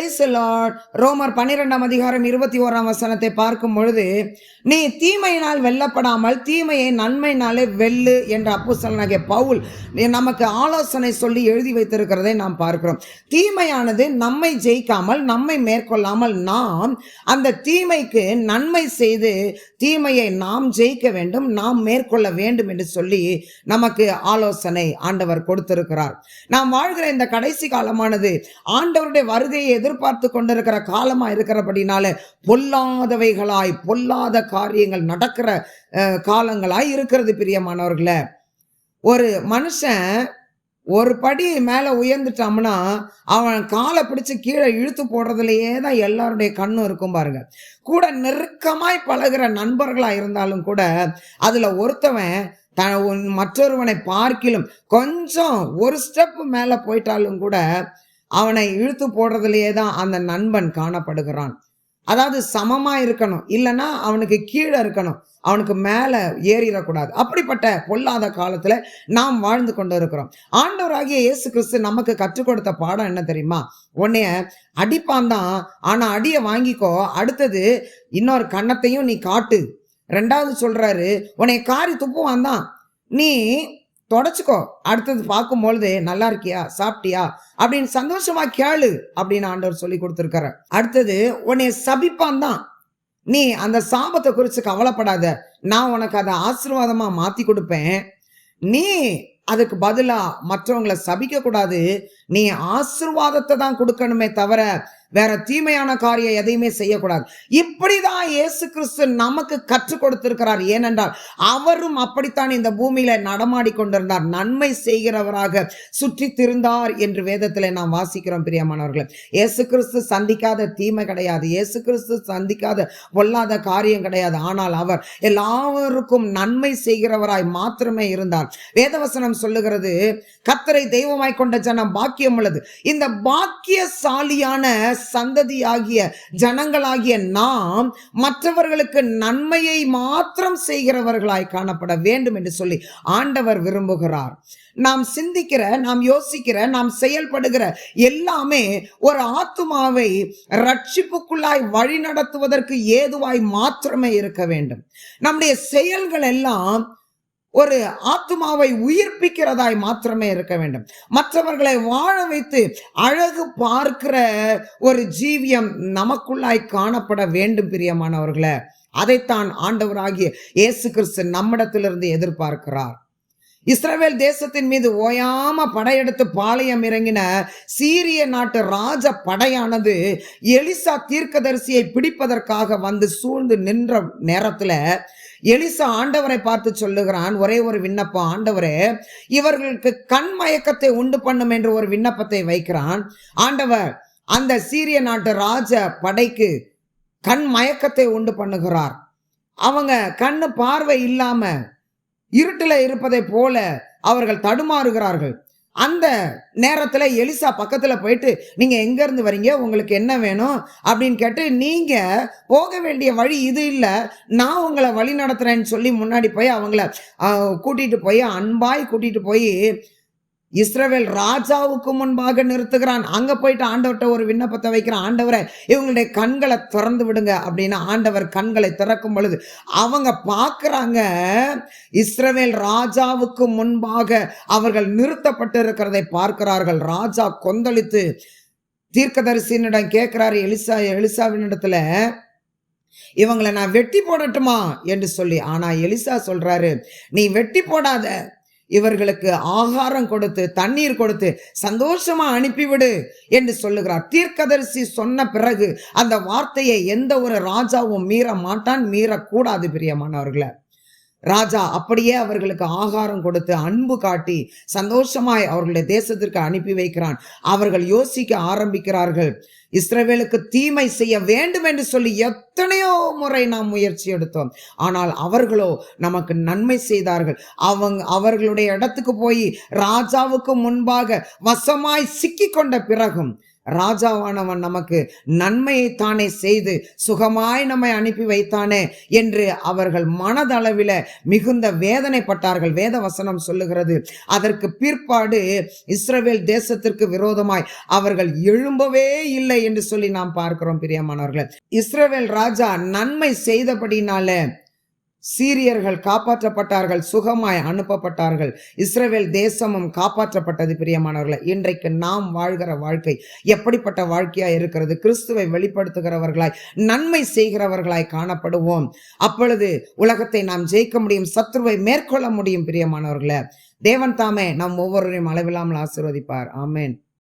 Price Lord ரோமர் பன்னிரெண்டாம் அதிகாரம் இருபத்தி ஓராம் வசனத்தை பார்க்கும் பொழுது நீ தீமையினால் வெல்லப்படாமல் தீமையை நன்மையினாலே வெல்லு என்ற அப்போஸ்தலனாகிய பவுல் நமக்கு ஆலோசனை சொல்லி எழுதி வைத்திருக்கிறதை நாம் பார்க்கிறோம். தீமையானது நம்மை ஜெயிக்காமல் நம்மை மேற்கொள்ளாமல் நாம் அந்த தீமைக்கு நன்மை செய்து தீமையை நாம் ஜெயிக்க வேண்டும் நாம் மேற்கொள்ள வேண்டும் என்று சொல்லி நமக்கு ஆலோசனை ஆண்டவர் கொடுத்திருக்கிறார். நாம் வாழ்கிற இந்த கடைசி காலமானது ஆண்டவருடைய வருகையை எதிர்பார்த்து கொண்டிருக்கிற காலமாக இருக்கிறபடினால பொல்லாதவைகளாய் பொல்லாத காரியங்கள் நடக்கிற காலங்களாய் இருக்கிறது பிரியமானவர்களை. ஒரு மனுஷன் ஒரு படி மேலே உயர்ந்துட்டான்னா அவன் காலை பிடிச்சி கீழே இழுத்து போடுறதுலையே தான் எல்லாருடைய கண்ணும் இருக்கும் பாருங்க. கூட நெருக்கமாய் பழகுற நண்பர்களாக இருந்தாலும் கூட அதில் ஒருத்தவன் த மற்றொருவனை பார்க்கிலும் கொஞ்சம் ஒரு ஸ்டெப் மேலே போயிட்டாலும் கூட அவனை இழுத்து போடுறதுலையே தான் அந்த நண்பன் காணப்படுகிறான். அதாவது சமமாக இருக்கணும். இல்லைன்னா அவனுக்கு கீழே இருக்கணும். அவனுக்கு மேலே ஏறிடக்கூடாது. அப்படிப்பட்ட பொல்லாத காலத்தில் நாம் வாழ்ந்து கொண்டு இருக்கிறோம் ஆண்டவராகிய இயேசு கிறிஸ்து நமக்கு கற்றுக் கொடுத்த பாடம் என்ன தெரியுமா? உன்னைய அடிப்பான் தான். ஆனால் அடியை வாங்கிக்கோ. அடுத்தது இன்னொரு கன்னத்தையும் நீ காட்டு. ரெண்டாவது சொல்கிறாரு உன்னை காரி துப்புவான் தான். நீ தொடச்சிக்கோ. அடுத்தது பார்க்கும் பொழுது நல்லா இருக்கியா? சாப்பிட்டியா? அப்படின்னு சந்தோஷமா கேளு அப்படின்னு ஆண்டவர் சொல்லி கொடுத்துருக்காரு. அடுத்தது உன்னைய சபிப்பான் தான். நீ அந்த சாபத்தை குறித்து கவலைப்படாத. நான் உனக்கு அதை ஆசீர்வாதமாக மாற்றி கொடுப்பேன். நீ அதுக்கு பதிலாக மற்றவங்களை சபிக்க கூடாது நீ ஆசிர்வாதத்தை தான் கொடுக்கணுமே தவிர வேற தீமையான காரியம் எதையுமே செய்யக்கூடாது. இப்படிதான் இயேசு கிறிஸ்து நமக்கு கற்றுக் கொடுத்திருக்கிறார். ஏனென்றால் அவரும் அப்படித்தான் இந்த பூமியில நடமாடி கொண்டிருந்தார். நன்மை செய்கிறவராக சுற்றி திருந்தார் என்று வேதத்தில் நாம் வாசிக்கிறோம் பிரியமானவர்களே. இயேசு கிறிஸ்து சந்திக்காத தீமை கிடையாது. இயேசு கிறிஸ்து சந்திக்காத பொல்லாத காரியம் கிடையாது. ஆனால் அவர் எல்லாருக்கும் நன்மை செய்கிறவராய் மாத்திரமே இருந்தார். வேதவசனம் சொல்லுகிறது கத்தரை தெய்வமாய் கொண்ட ஜனம் பாக்கியம் உள்ளது. இந்த பாக்கியசாலியான சந்ததியாகிய ஜனங்களாகிய நாம் மற்றவர்களுக்கு நன்மையை மாத்திரம் செய்கிறவர்களாய் காணப்பட வேண்டும் என்று சொல்லி ஆண்டவர் விரும்புகிறார். நாம் சிந்திக்கிற நாம் யோசிக்கிற நாம் செயல்படுகிற எல்லாமே ஒரு ஆத்துமாவை ரட்சிப்புக்குள்ளாய் வழி நடத்துவதற்கு ஏதுவாய் மாத்திரமே இருக்க வேண்டும். நம்முடைய செயல்கள் எல்லாம் ஒரு ஆத்மாவை உயிர்ப்பிக்கிறதாய் மாத்திரமே இருக்க வேண்டும். மற்றவர்களை வாழ வைத்து அழகு பார்க்கிற ஒரு ஜீவியம் நமக்குள்ளாய் காணப்பட வேண்டும் பிரியமானவர்களை. அதைத்தான் ஆண்டவராகிய இயேசு கிறிஸ்து நம்மிடத்திலிருந்து எதிர்பார்க்கிறார். இஸ்ரவேல் தேசத்தின் மீது ஓயாம படையெடுத்து பாளையம் இறங்கின சீரிய நாட்டு ராஜ படையானது எலிசா தீர்க்கதரிசியை பிடிப்பதற்காக வந்து சூழ்ந்து நின்ற நேரத்துல எலிசா ஆண்டவரை பார்த்து சொல்லுகிறான் ஒரே ஒரு விண்ணப்பம் ஆண்டவரே இவர்களுக்கு கண் மயக்கத்தை உண்டு பண்ணும் என்று ஒரு விண்ணப்பத்தை வைக்கிறான். ஆண்டவர் அந்த சீரிய நாட்டு ராஜ படைக்கு கண் மயக்கத்தை உண்டு பண்ணுகிறார். அவங்க கண்ணு பார்வை இல்லாம இருட்டில் இருப்பதை போல அவர்கள் தடுமாறுகிறார்கள். அந்த நேரத்தில் எலிசா பக்கத்தில் போயிட்டு நீங்கள் எங்கேருந்து வரீங்க? உங்களுக்கு என்ன வேணும்? அப்படின்னு கேட்டு நீங்கள் போக வேண்டிய வழி இது இல்லை. நான் உங்களை வழி நடத்துகிறேன்னு சொல்லி முன்னாடி போய் அவங்கள கூட்டிகிட்டு போய் அன்பாய் கூட்டிகிட்டு போய் இஸ்ரவேல் ராஜாவுக்கு முன்பாக நிறுத்துகிறான். அங்கே போயிட்டு ஆண்டவர்கிட்ட ஒரு விண்ணப்பத்தை வைக்கிறான். ஆண்டவரை இவங்களுடைய கண்களை திறந்து விடுங்க அப்படின்னா ஆண்டவர் கண்களை திறக்கும் பொழுது அவங்க பார்க்குறாங்க இஸ்ரவேல் ராஜாவுக்கு முன்பாக அவர்கள் நிறுத்தப்பட்டு இருக்கிறதை பார்க்கிறார்கள். ராஜா கொந்தளித்து தீர்க்கதரிசியினிடம் கேட்குறாரு எலிசா எலிசாவினிடத்தில் இவங்களை நான் வெட்டி போடட்டுமா? என்று சொல்லி ஆனால் எலிசா சொல்கிறாரு நீ வெட்டி போடாத. இவர்களுக்கு ஆகாரம் கொடுத்து தண்ணீர் கொடுத்து சந்தோஷமா அனுப்பிவிடு என்று சொல்லுகிறார். தீர்க்கதரிசி சொன்ன பிறகு அந்த வார்த்தையை எந்த ஒரு ராஜாவும் மீற மாட்டான் மீறக்கூடாது பிரியமானவர்களை. ராஜா அப்படியே அவர்களுக்கு ஆகாரம் கொடுத்து அன்பு காட்டி சந்தோஷமாய் அவர்களுடைய தேசத்திற்கு அனுப்பி வைக்கிறான். அவர்கள் யோசிக்க ஆரம்பிக்கிறார்கள். இஸ்ரவேலுக்கு தீமை செய்ய வேண்டும் என்று சொல்லி எத்தனையோ முறை நாம் முயற்சி எடுத்தோம். ஆனால் அவர்களோ நமக்கு நன்மை செய்தார்கள். அவங்க அவர்களுடைய இடத்துக்கு போய் ராஜாவுக்கு முன்பாக வசமாய் சிக்கி கொண்ட பிறகும் ராஜாவானவன் நமக்கு நன்மையை தானே செய்து சுகமாய் நம்மை அனுப்பி வைத்தானே என்று அவர்கள் மனதளவில் மிகுந்த வேதனைப்பட்டார்கள். வேத வசனம் சொல்லுகிறது அதற்கு பிற்பாடு இஸ்ரவேல் தேசத்திற்கு விரோதமாய் அவர்கள் எழும்பவே இல்லை என்று சொல்லி நாம் பார்க்கிறோம் பிரியமானவர்கள். இஸ்ரவேல் ராஜா நன்மை செய்தபடினால சீரியர்கள் காப்பாற்றப்பட்டார்கள் சுகமாய் அனுப்பப்பட்டார்கள். இஸ்ரேல் தேசமும் காப்பாற்றப்பட்டது பிரியமானவர்களை. இன்றைக்கு நாம் வாழ்கிற வாழ்க்கை எப்படிப்பட்ட வாழ்க்கையா இருக்கிறது? கிறிஸ்துவை வெளிப்படுத்துகிறவர்களாய் நன்மை செய்கிறவர்களாய் காணப்படுவோம். அப்பொழுது உலகத்தை நாம் ஜெயிக்க முடியும் சத்ருவை மேற்கொள்ள முடியும் பிரியமானவர்களை. தேவன் தாமே நம் ஒவ்வொருவரையும் அளவில்லாமல் ஆசிர்வதிப்பார். ஆமேன்.